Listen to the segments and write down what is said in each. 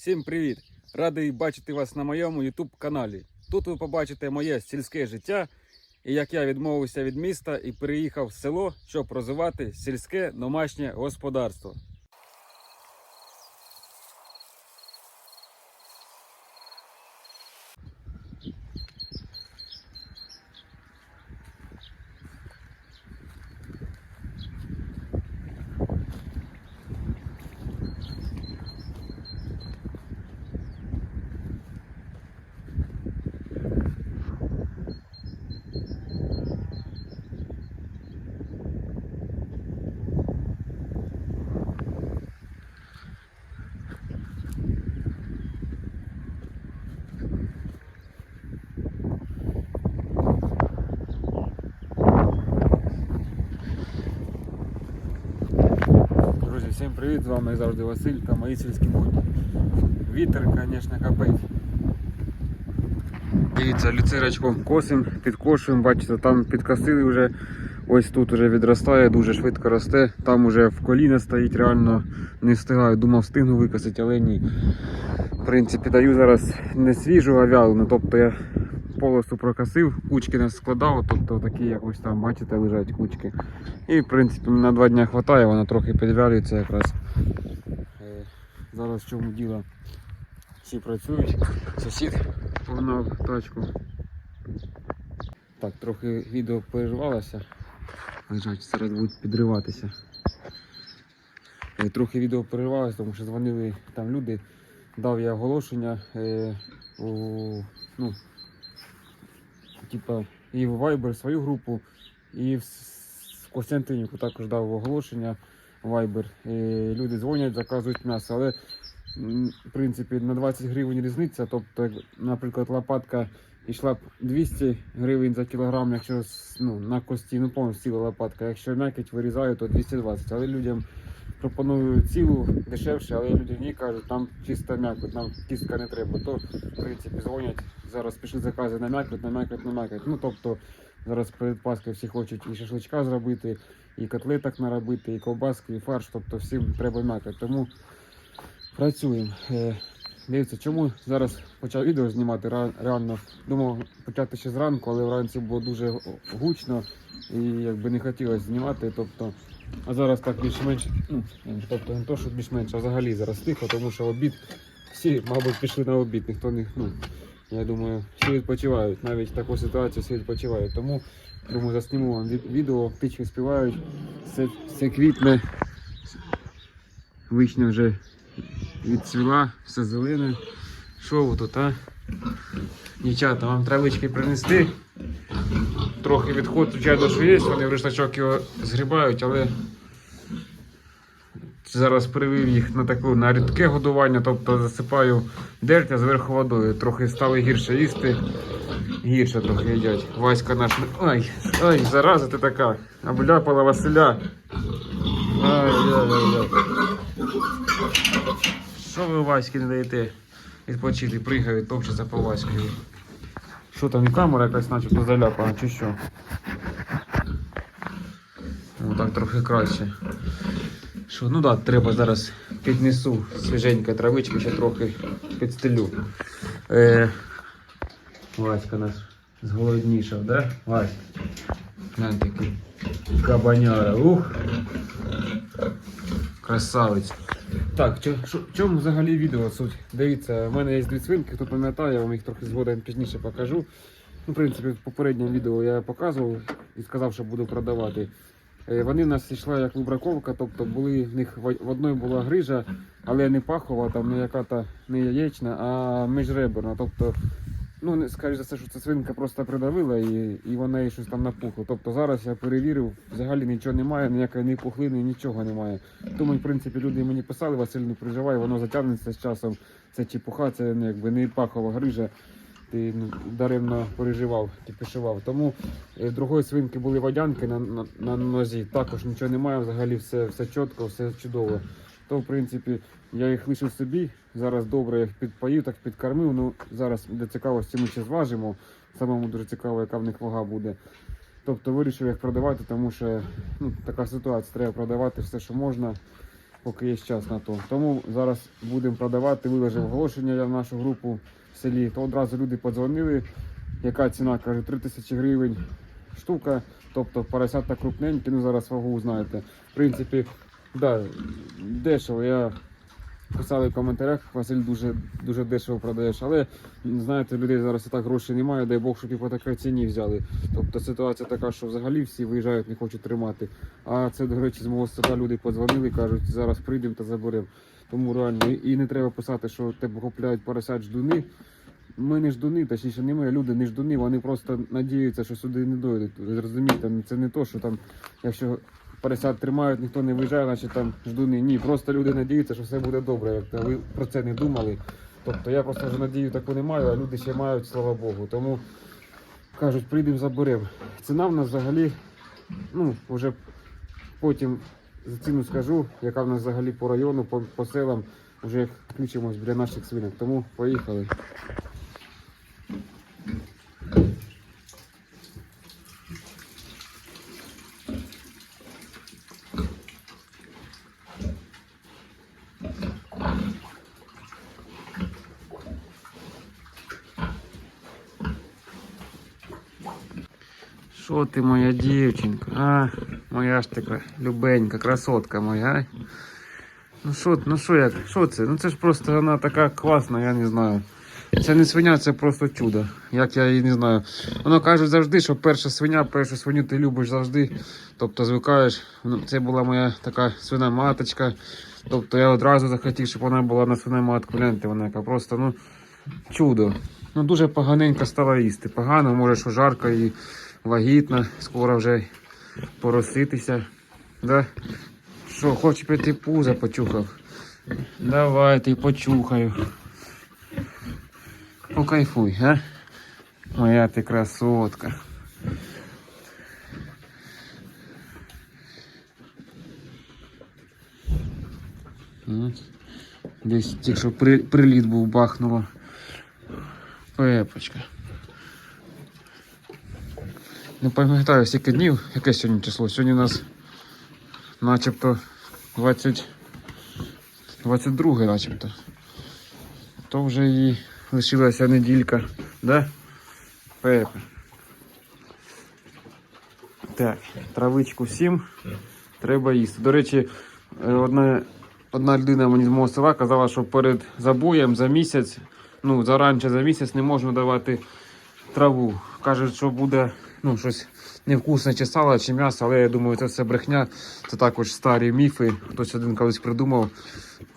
Всім привіт! Радий бачити вас на моєму YouTube каналі. Тут ви побачите моє сільське життя і як я відмовився від міста і переїхав в село, щоб розвивати сільське домашнє господарство. Друзі, всім привіт! З вами завжди Василь та мої сільські будні. Вітер, звісно, капець. Дивіться, люцирочку косим, підкошуємо, бачите, там підкосили вже. Ось тут вже відростає, дуже швидко росте. Там вже в коліна стоїть, реально не встигаю. Думав, встигну викосити, але ні. В принципі, даю зараз не свіжу, а вялу. Ну, тобто я полосу прокосив, кучки не складав, тобто такі якось там, бачите, лежать кучки. І в принципі на два дні вистачає, вона трохи підвялюється якраз. Е, Зараз в чому діло. Всі працюють. Сусід погнав тачку. Так, трохи відео перервалося. Лежать, зараз будуть підриватися. Е, Трохи відео перервалося, тому що дзвонили там люди. Дав я оголошення е, у, ну, типа, і в Viber свою групу, і в Костянтинівку також дав оголошення Viber. І люди дзвонять, заказують м'ясо. Але в принципі на 20 гривень різниця. Тобто, наприклад, лопатка йшла б 200 гривень за кілограм, якщо ну, на кості, ну повністю лопатка. Якщо м'якоть вирізаю, то 220. Але людям пропоную цілу дешевше, але люди ні кажуть, там чиста м'якоть, нам кістка не треба. То в принципі дзвонять. Зараз пішли закази на м'якоть, на м'якоть, на м'якоть. Ну тобто зараз перед Паскою всі хочуть і шашличка зробити, і котлеток наробити, і ковбаски, і фарш. Тобто всім треба м'якоть. Тому працюємо. Е, Дивіться, чому зараз почав відео знімати реально. Думав почати ще зранку, але вранці було дуже гучно і якби не хотілося знімати. Тобто, а зараз так більш-менш, ну, тобто не то, що більш-менш, а взагалі зараз тихо, тому що обід всі, мабуть, пішли на обід, ніхто не. Ну, я думаю, всі відпочивають. Навіть в таку ситуацію всі відпочивають. Тому думаю, засніму вам відео, птички співають, все, все квітне. Вишня вже відцвіла, все зелене. Що ви тут, а? Дівчата, вам травички принести. Трохи відход, звичайно, що є, вони в рештачок його згрібають, але зараз привив їх на таку на рідке годування, тобто засипаю дертя зверху водою. Трохи стали гірше їсти. Гірше трохи їдять. Васька наш. Ай, ай, зараза ти така. Обляпала Василя. Ай, ай, ай. Що ви Васьки не даєте відпочити, пригають, топчаться по Ваською. Що там, камера якась начебто заляпана, чи що? Ну так трохи краще. Що, ну так, да, треба зараз піднесу свіженька травички, ще трохи підстелю. Е, Васька наш зголоднішав, да? Вась? Глянь такий кабаняра. Ух! Красавець. Так, в чому взагалі відео суть? Дивіться, в мене є дві свинки, хто пам'ятає, я вам їх трохи згодом пізніше покажу. Ну, в принципі, в попередньому відео я показував і сказав, що буду продавати. Е, Вони в нас йшла як вибраковка, тобто були в них в в одної була грижа, але не пахова, там не яка-то не яєчна, а міжреберна. Тобто, ну не скажу за це, що ця свинка просто придавила і, і вона їй щось там напухло. Тобто зараз я перевірив, взагалі нічого немає, ніякої ні пухлини, нічого немає. Тому, в принципі, люди мені писали, Василь не переживай, воно затягнеться з часом. Це чепуха, це ну, якби не пахова грижа. Ти ну, даремно переживав, кипішував. Тому е, другої свинки були водянки на, на, на нозі. Також нічого немає, взагалі все, все чітко, все чудово. То, в принципі, я їх лишив собі. Зараз добре їх підпоїв, так підкормив. Ну, зараз для цікавості ми ще зважимо. Самому дуже цікаво, яка в них вага буде. Тобто вирішив їх продавати, тому що ну, така ситуація, треба продавати все, що можна. поки є час на то. Тому зараз будемо продавати, виложив оголошення я в нашу групу в селі, то одразу люди подзвонили, яка ціна, каже, 3 тисячі гривень штука, тобто поросята крупненькі, ну зараз вагу знаєте. В принципі, да, дешево. Я писали в коментарях, Василь дуже, дуже дешево продаєш, але знаєте, людей зараз і так грошей немає, дай Бог, щоб і по такій ціні взяли. Тобто ситуація така, що взагалі всі виїжджають, не хочуть тримати. А це, до речі, з мого села люди подзвонили, кажуть, зараз прийдемо та заберемо. Тому реально і не треба писати, що тебе купляють поросят ждуни. Ми не ждуни, точніше, не ми, люди не ждуни, вони просто надіються, що сюди не дойдуть. Ви Розумієте, це не то, що там, якщо поросят тримають, ніхто не виїжджає, значить там ждуни. Ні, просто люди надіються, що все буде добре. Як ви про це не думали. Тобто я просто вже надію таку не маю, а люди ще мають, слава Богу. Тому кажуть, прийдемо заберемо. Ціна в нас взагалі, ну, вже потім за ціну скажу, яка в нас взагалі по району, по, по селам, вже як включимось біля наших свинок. Тому поїхали. Що ти моя дівчинка? А, моя ж така любенька, красотка моя. Ну що, ну що як? Що це? Ну це ж просто вона така класна, я не знаю. Це не свиня, це просто чудо. Як я її не знаю. Воно кажуть завжди, що перша свиня, першу свиню ти любиш завжди. Тобто звикаєш. Ну, Це була моя така свина маточка. Тобто я одразу захотів, щоб вона була на свина матку. Гляньте, вона яка просто ну, чудо. Ну дуже поганенько стала їсти. Погано, може, що жарко і вагітна, скоро вже пороситися. Да? Що, хоче піти пузо почухав? Давайте почухаю. Покайфуй, а? Моя ти красотка. Десь тільки що приліт був бахнуло. Пепочка. Не пам'ятаю, скільки днів, яке сьогодні число. Сьогодні у нас начебто 20... 22 начебто. То вже і лишилася неділька, да? Пепе. Так, травичку всім треба їсти. До речі, е, одна, одна людина мені з мого села казала, що перед забоєм за місяць, ну заранче за місяць не можна давати траву. Кажуть, що буде ну, щось невкусне, чи сало, чи м'ясо, але я думаю, це все брехня. Це також старі міфи. Хтось один колись придумав,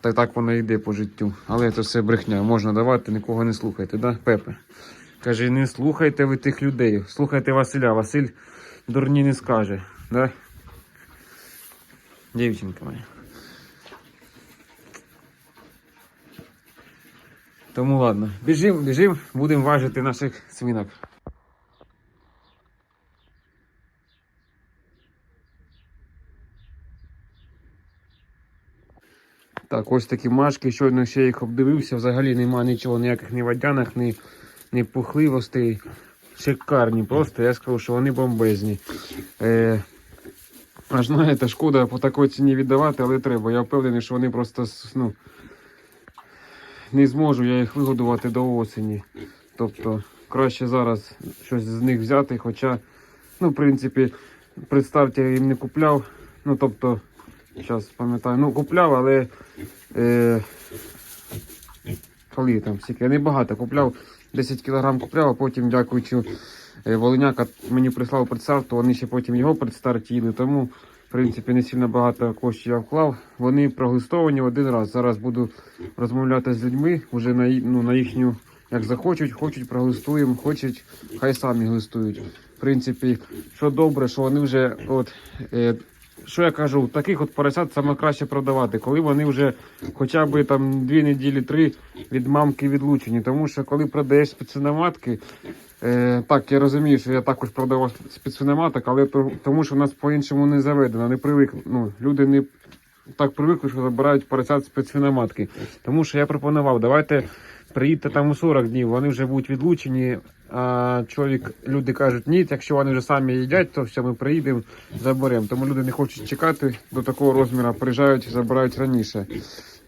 та так воно йде по життю. Але це все брехня. Можна давати, нікого не слухайте, да, Пепе? Каже, не слухайте ви тих людей. Слухайте Василя. Василь дурні не скаже, да? Дівчинка моя. Тому ладно, біжимо, біжимо, будемо важити наших свинок. Так, ось такі машки, щойно ще їх обдивився, взагалі нема нічого, ніяких ні водяних, ні, ні пухливостей. Шикарні, просто я скажу, що вони бомбезні. Е, аж знаєте, шкода по такій ціні віддавати, але треба. Я впевнений, що вони просто ну, не зможу я їх вигодувати до осені. Тобто краще зараз щось з них взяти, хоча, ну, в принципі, представте, я їм не купляв. Ну, тобто, зараз пам'ятаю, ну купляв, але е, коли там стільки, я не багато купляв, 10 кг купляв, а потім, дякуючи е, Волиняка, мені прислав представ, то вони ще потім його представтіли, тому в принципі не сильно багато коштів я вклав. Вони проглистовані один раз. Зараз буду розмовляти з людьми вже на, ну, на їхню, як захочуть, хочуть, проглистуємо, хочуть, хай самі глистують. В принципі, що добре, що вони вже от. Е, що я кажу, таких от поросят саме краще продавати, коли вони вже хоча б там дві неділі, три від мамки відлучені. Тому що коли продаєш специноматки, е, так я розумію, що я також продавав специноматок, але то, тому що в нас по-іншому не заведено, не привик. Ну, люди не так привикли, що забирають поросят специноматки. Тому що я пропонував, давайте приїдьте там у 40 днів, вони вже будуть відлучені. Чоловік, люди кажуть, ні, якщо вони вже самі їдять, то все, ми приїдемо, заберемо. Тому люди не хочуть чекати до такого розміру, приїжджають, і забирають раніше.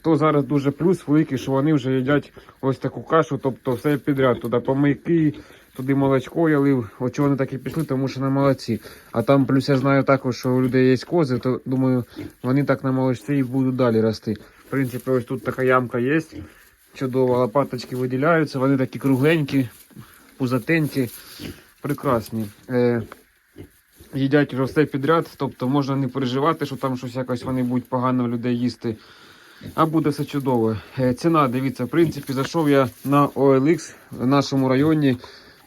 То зараз дуже плюс великий, що вони вже їдять ось таку кашу, тобто все підряд. Туди помийки, туди молочко я лив. От чого вони так і пішли, тому що на молодці. А там плюс я знаю також, що у людей є кози, то думаю, вони так на молочці і будуть далі рости. В принципі, ось тут така ямка є. Чудово, лопаточки виділяються, вони такі кругленькі, пузатенькі, прекрасні. Е, їдять вже все підряд, тобто можна не переживати, що там щось якось вони будуть погано людей їсти. А буде все чудово. Е, Ціна, дивіться, в принципі, зайшов я на OLX в нашому районі.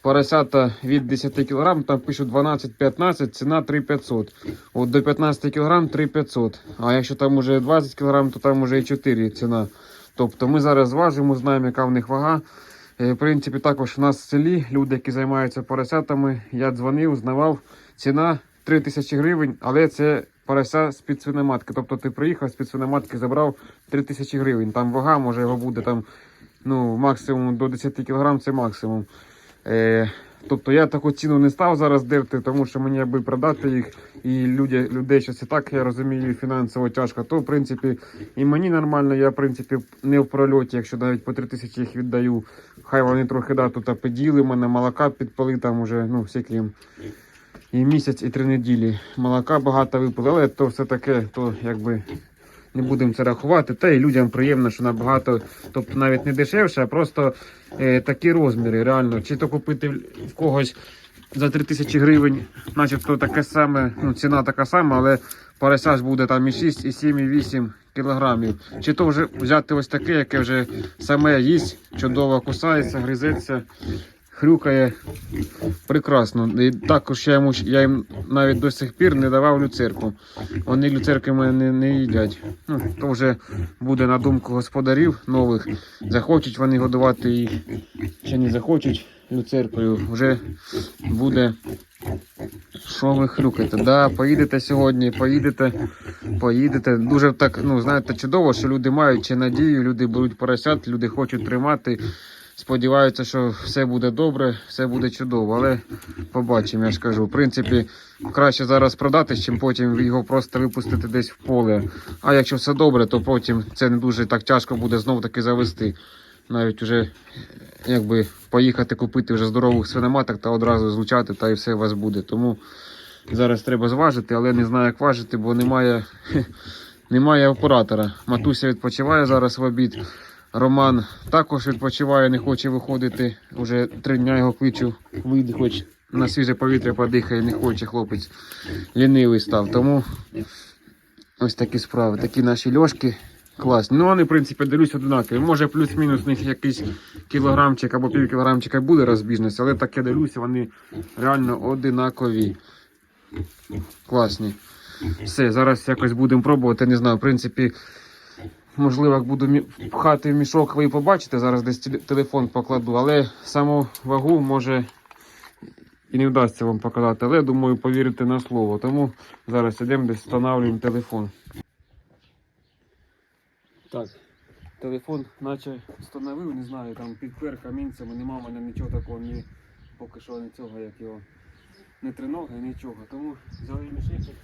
Поросята від 10 кг, там пишуть 12-15, ціна 3500. От до 15 кг 3500. А якщо там уже 20 кг, то там уже і 4 ціна. Тобто ми зараз зважимо, знаємо, яка в них вага. Е, В принципі, також у нас в селі люди, які займаються поросятами, я дзвонив, знавав. Ціна 3 тисячі гривень, але це порося з-під свиноматки. Тобто ти приїхав з-під свиноматки, забрав 3 тисячі гривень. Там вага, може його буде там, ну, максимум до 10 кг це максимум. Е, тобто я таку ціну не став зараз дивити, тому що мені аби продати їх і люди, людей щось і так, я розумію, фінансово тяжко, то в принципі і мені нормально, я в принципі не в прольоті, якщо навіть по 3 тисячі їх віддаю. Хай вони трохи да, тут поділи мене, молока підпали там уже, ну, всякі і місяць, і три неділі. Молока багато випили, але то все таке, то якби не будемо це рахувати. Та й людям приємно, що набагато, тобто навіть не дешевше, а просто е, такі розміри. Реально, чи то купити в когось за 3 тисячі гривень, начебто таке саме, ну, ціна така сама, але порося ж буде там і 6, і 7, і 8 кілограмів. Чи то вже взяти ось таке, яке вже саме їсть, чудово кусається, гризеться. Хрюкає прекрасно. І також я йому я їм навіть до сих пір не давав люцерку. Вони люцерки мене не, їдять. Ну, то вже буде на думку господарів нових. Захочуть вони годувати їх, чи не захочуть люцеркою. Вже буде. Що ви хрюкаєте? Да, поїдете сьогодні, поїдете, поїдете. Дуже так, ну знаєте, чудово, що люди мають чи надію, люди беруть поросят, люди хочуть тримати. Сподіваються, що все буде добре, все буде чудово, але побачимо, я ж кажу. В принципі, краще зараз продати, чим потім його просто випустити десь в поле. А якщо все добре, то потім це не дуже так тяжко буде знов таки завести. Навіть вже якби поїхати купити вже здорових свиноматок та одразу злучати, та і все у вас буде. Тому зараз треба зважити, але не знаю, як важити, бо немає, немає оператора. Матуся відпочиває зараз в обід. Роман також відпочиває, не хоче виходити. Уже три дня його кличу, вийди, хоч на свіже повітря подихає, не хоче хлопець. Лінивий став. Тому ось такі справи. Такі наші льошки. Класні. Ну вони, в принципі, дивлюсь однакові. Може плюс-мінус у них якийсь кілограмчик або пів кілограмчика буде розбіжність, але так я дивлюся, вони реально одинакові. Класні. Все, зараз якось будемо пробувати. Не знаю, в принципі, можливо, як буду пхати в мішок, ви побачите, зараз десь телефон покладу, але саму вагу може і не вдасться вам показати. Але думаю, повірите на слово. Тому зараз йдемо десь встановлюємо телефон. Так, телефон наче встановив, не знаю, там підпер камінцями, нема в мене нічого такого, ні, поки що не цього, як його, не триноги, нічого. Тому взяли мішечок,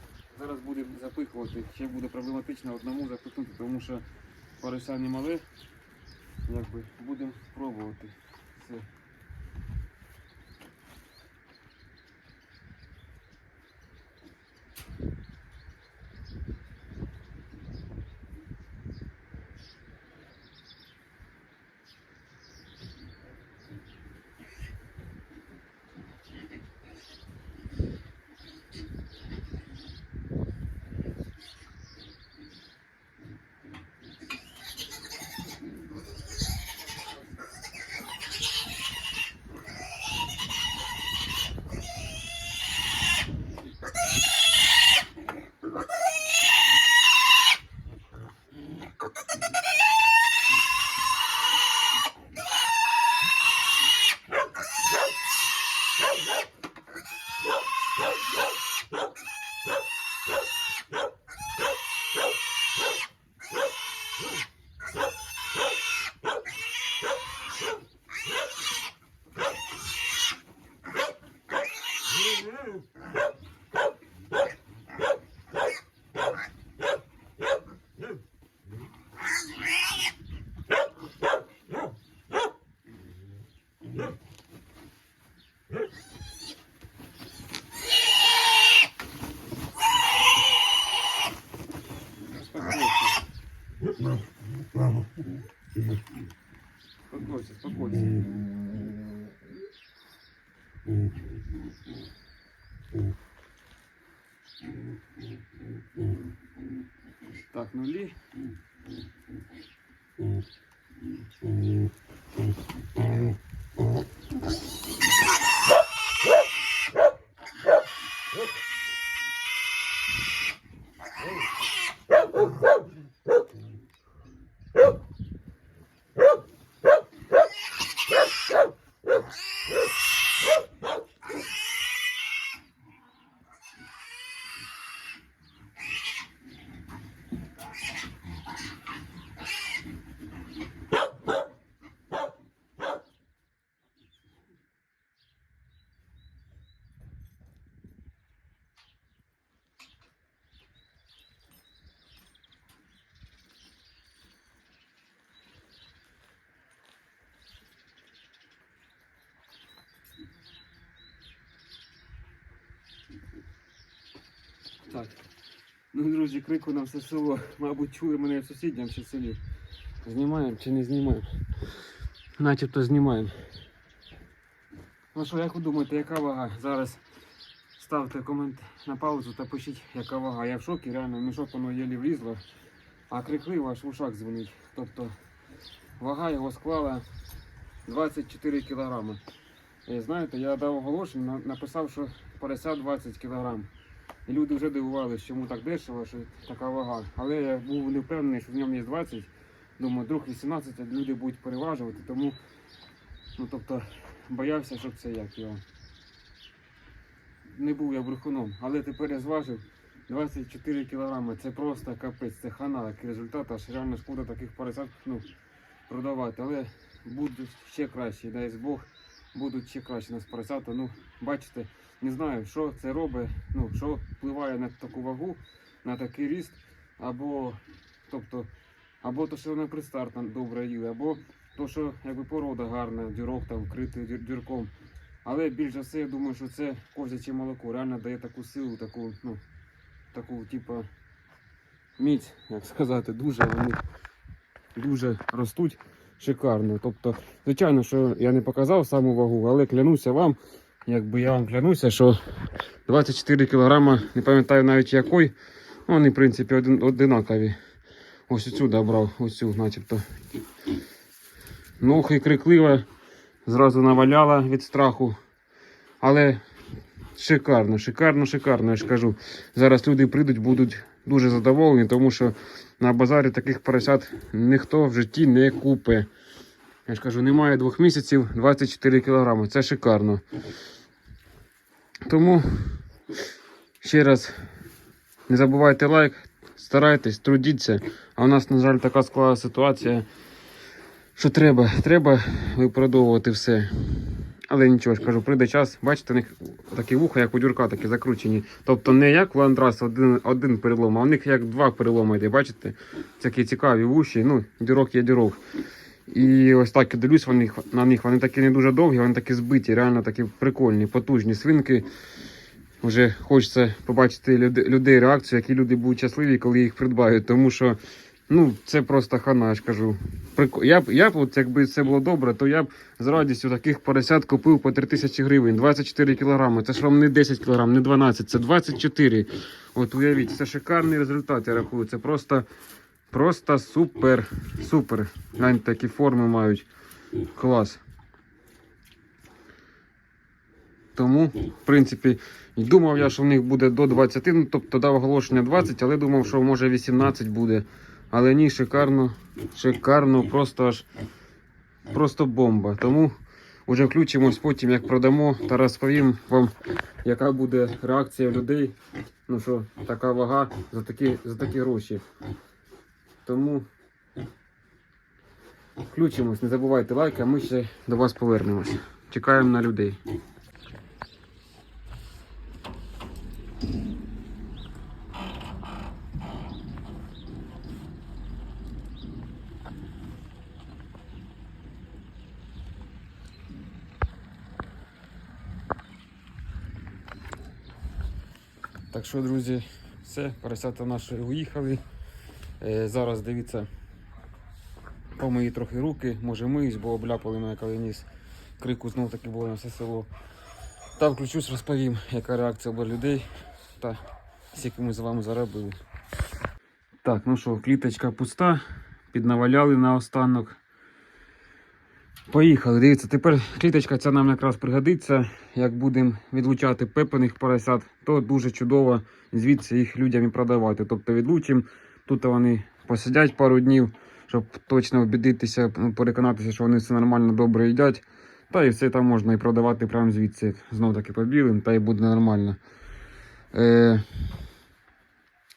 зараз будемо запихувати. Ще буде проблематично одному запихнути, тому що порося не мали, Якби будемо пробувати. Все. Так. Ну, друзі, крику на все село. Мабуть, чує мене в сусідньому ще селі. Знімаємо чи не знімаємо? Начебто знімаємо. Ну що, як ви думаєте, яка вага? Зараз ставте комент на паузу та пишіть, яка вага. Я в шокі, реально, в мішок воно єлі влізло, а крикливо аж в ушах дзвонить. Тобто вага його склала 24 кілограми. Знаєте, я дав оголошення, написав, що порося 20 кілограм. І люди вже дивувалися, чому так дешево, що така вага. Але я був не впевнений, що в ньому є 20. Думаю, друг 18, а люди будуть переважувати, тому ну, тобто, боявся, щоб це як його. Не був я брехуном, але тепер я зважив 24 кілограми. Це просто капець, це хана, такий результат, аж реально шкода таких поросят ну, продавати. Але будуть ще краще, дай Бог, будуть ще краще нас поросята. Ну, бачите, не знаю, що це робить, ну, що впливає на таку вагу, на такий ріст, або, тобто, або то, що вони предстартно добре їли, або то, що якби порода гарна, дюрок там вкритий дюр- дюрком. Але більш за все, я думаю, що це козяче молоко реально дає таку силу, таку, ну, таку, типу, міць, як сказати, дуже вони дуже ростуть шикарно. Тобто, звичайно, що я не показав саму вагу, але клянуся вам, якби я вам клянуся, що 24 кілограма, не пам'ятаю навіть якої, ну, вони, в принципі, один, одинакові. Ось отсюди брав, ось начебто. Нохи криклива, зразу наваляла від страху. Але шикарно, шикарно, шикарно, я ж кажу. Зараз люди прийдуть, будуть дуже задоволені, тому що на базарі таких поросят ніхто в житті не купить. Я ж кажу, немає двох місяців 24 кілограми. Це шикарно. Тому ще раз не забувайте лайк, старайтесь, трудіться. А у нас, на жаль, така склала ситуація, що треба, треба виправдовувати все. Але нічого ж кажу, прийде час, бачите, у них такі вуха, як у дюрка, такі закручені. Тобто не як у Ландрас один, один перелом, а у них як два переломи йде, бачите? Такі цікаві вуші, ну, дюрок є дюрок. І ось так я дивлюсь на них. Вони такі не дуже довгі, вони такі збиті, реально такі прикольні, потужні свинки. Вже хочеться побачити людей реакцію, які люди будуть щасливі, коли їх придбають. Тому що ну, це просто хана, я ж кажу. Я б, я б от, якби це було добре, то я б з радістю таких поросят купив по 3 тисячі гривень, 24 кілограми. Це ж вам не 10 кілограм, не 12, це 24. От уявіть, це шикарний результат, я рахую. Це просто, просто супер. Супер. Гляньте, такі форми мають. Клас. Тому, в принципі, думав я, що в них буде до 20, ну тобто дав оголошення 20, але думав, що може 18 буде. Але ні, шикарно, шикарно, просто аж просто бомба. Тому вже включимось потім, як продамо, та розповім вам, яка буде реакція людей. Ну що, така вага за такі, за такі гроші. Тому включимось, не забувайте лайк, а ми ще до вас повернемось. Чекаємо на людей. Так що, друзі, все, поросята наші уїхали. Е, зараз дивіться, помиї трохи руки, може миюсь, бо обляпали мене коли ніс. Крику знов таки було на все село. Та включусь, розповім, яка реакція була людей та скільки ми з вами заробили. Так, ну що, кліточка пуста, піднаваляли на останок. Поїхали, дивіться, тепер кліточка ця нам якраз пригодиться. Як будемо відлучати пепених поросят, то дуже чудово звідси їх людям і продавати. Тобто відлучимо, тут вони посидять пару днів, щоб точно обідитися, ну, переконатися, що вони все нормально добре їдять. Та і все там можна і продавати прямо звідси. Знов таки по білим, та й буде нормально. Е,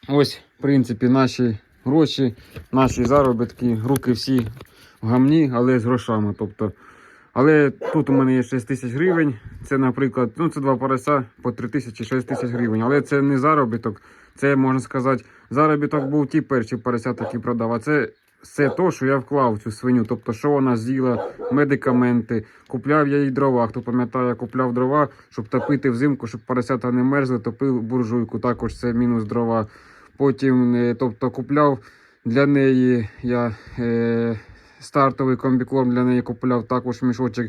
ось, в принципі, наші гроші, наші заробітки, руки всі в гамні, але з грошами. Тобто, але тут у мене є 6 тисяч гривень. Це, наприклад, ну це два порося по 3 тисячі 6 тисяч гривень. Але це не заробіток. Це можна сказати, заробіток був ті перші поросята, які продав. А це все то, що я вклав цю свиню. Тобто, що вона з'їла, медикаменти, купляв я їй дрова. Хто пам'ятає, я купляв дрова, щоб топити взимку, щоб поросята не мерзли, топив буржуйку. Також це мінус дрова. Потім, е, тобто, купляв для неї я. Е, стартовий комбікорм для неї купував також мішочок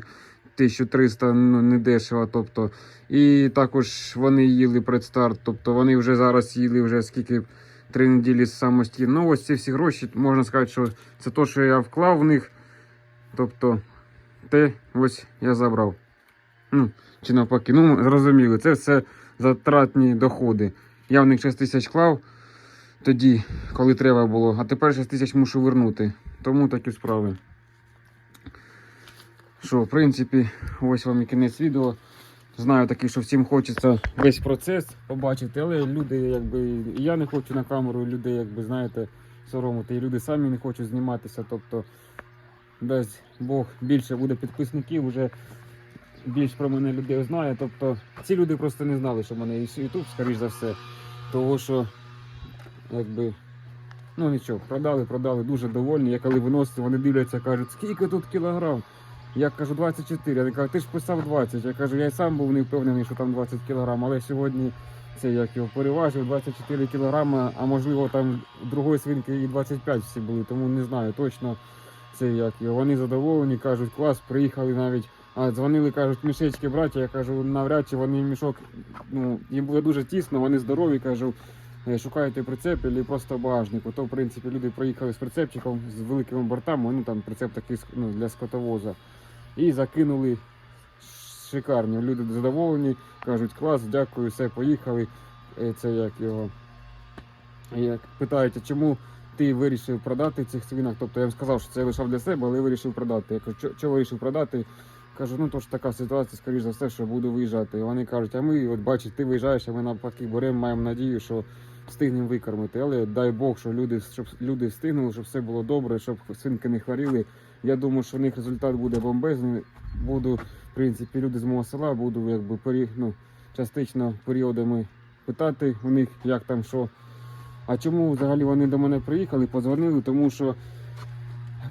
1300, ну не дешево. Тобто. І також вони їли предстарт. Тобто вони вже зараз їли вже скільки три неділі самостійно. Ну ось ці всі гроші, можна сказати, що це те, що я вклав в них. Тобто те ось я забрав. Ну, чи навпаки, ну зрозуміли, це все затратні доходи. Я в них 6 тисяч клав тоді, коли треба було, а тепер 6 тисяч мушу вернути. Тому такі справи. Що, в принципі, ось вам і кінець відео. Знаю таки, що всім хочеться весь процес побачити, але люди, якби, я не хочу на камеру, люди, якби, знаєте, соромити, і люди самі не хочуть зніматися. Тобто, дасть Бог більше буде підписників, вже більш про мене людей знає. Тобто, ці люди просто не знали, що в мене є YouTube, скоріш за все. Того що, якби. Ну нічого, продали, продали, дуже довольні. Я коли виносив, вони дивляться, кажуть, скільки тут кілограм? Я кажу 24. Вони кажуть, ти ж писав 20. Я кажу, я й сам був не впевнений, що там 20 кілограм, але сьогодні це як його переважив 24 кілограми, а можливо там другої свинки і 25 всі були, тому не знаю точно це як його. Вони задоволені, кажуть, клас, приїхали навіть. А дзвонили, кажуть, мішечки браття. Я кажу, навряд чи вони мішок, ну, їм буде дуже тісно, вони здорові, кажу. Е, шукаєте прицеп або просто багажнику, то в принципі люди проїхали з прицепчиком з великими бортами, ну там прицеп такий ну, для скотовоза. І закинули шикарно. Люди задоволені, кажуть, клас, дякую, все, поїхали. Е, Це як його. Як питають, чому ти вирішив продати цих свинок? Тобто я їм сказав, що це лишав для себе, але вирішив продати. Я кажу, «Чо- чого вирішив продати? Кажу, ну то ж така ситуація, скоріш за все, що буду виїжджати. І вони кажуть, а ми, от бачите, ти виїжджаєш, а ми навпаки беремо, маємо надію, що встигнемо викормити. Але дай Бог, що люди, щоб люди встигнули, щоб все було добре, щоб свинки не хворіли. Я думаю, що в них результат буде бомбезний. Буду, в принципі, люди з мого села, буду якби ну, частично періодами питати у них, як там що. А чому взагалі вони до мене приїхали, подзвонили, тому що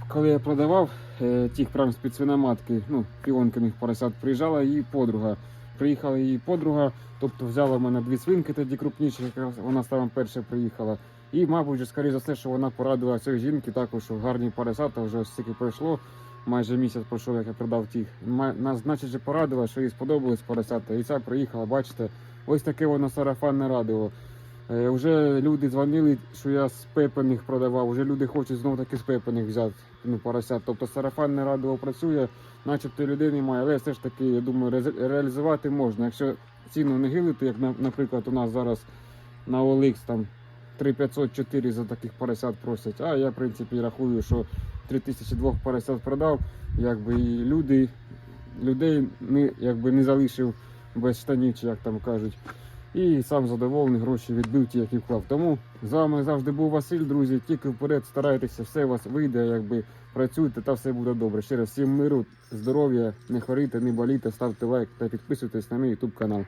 коли я продавав е, тих прям свиноматки, ну, піонкиних поросят, приїжджала її подруга. Приїхала її подруга, тобто взяла в мене дві свинки тоді крупніші, якраз вона саме перша приїхала. І, мабуть, скоріше за все, що вона порадила цієї жінки також, гарні поросята вже стільки пройшло. Майже місяць пройшов, як я продав тих. Нас, значить, же порадила, що їй сподобались поросята. І ця приїхала, бачите, ось таке воно сарафанне радіо. Е, вже люди дзвонили, що я з пепельних продавав, вже люди хочуть знов таки з пепельних взяти ну, поросят. Тобто сарафанне радіо працює, начебто людей немає, але все ж таки, я думаю, реалізувати можна. Якщо ціну не гилити, як, на- наприклад, у нас зараз на OLX там 3500-4 за таких поросят просять, а я, в принципі, рахую, що 3000 двох поросят продав, якби і люди, людей не, якби не залишив без штанів, чи як там кажуть. І сам задоволений, гроші відбив ті, які вклав. Тому з вами завжди був Василь, друзі. Тільки вперед старайтеся, все у вас вийде, якби працюйте та все буде добре. Ще раз всім миру, здоров'я, не хворійте, не болійте, ставте лайк та підписуйтесь на мій YouTube канал.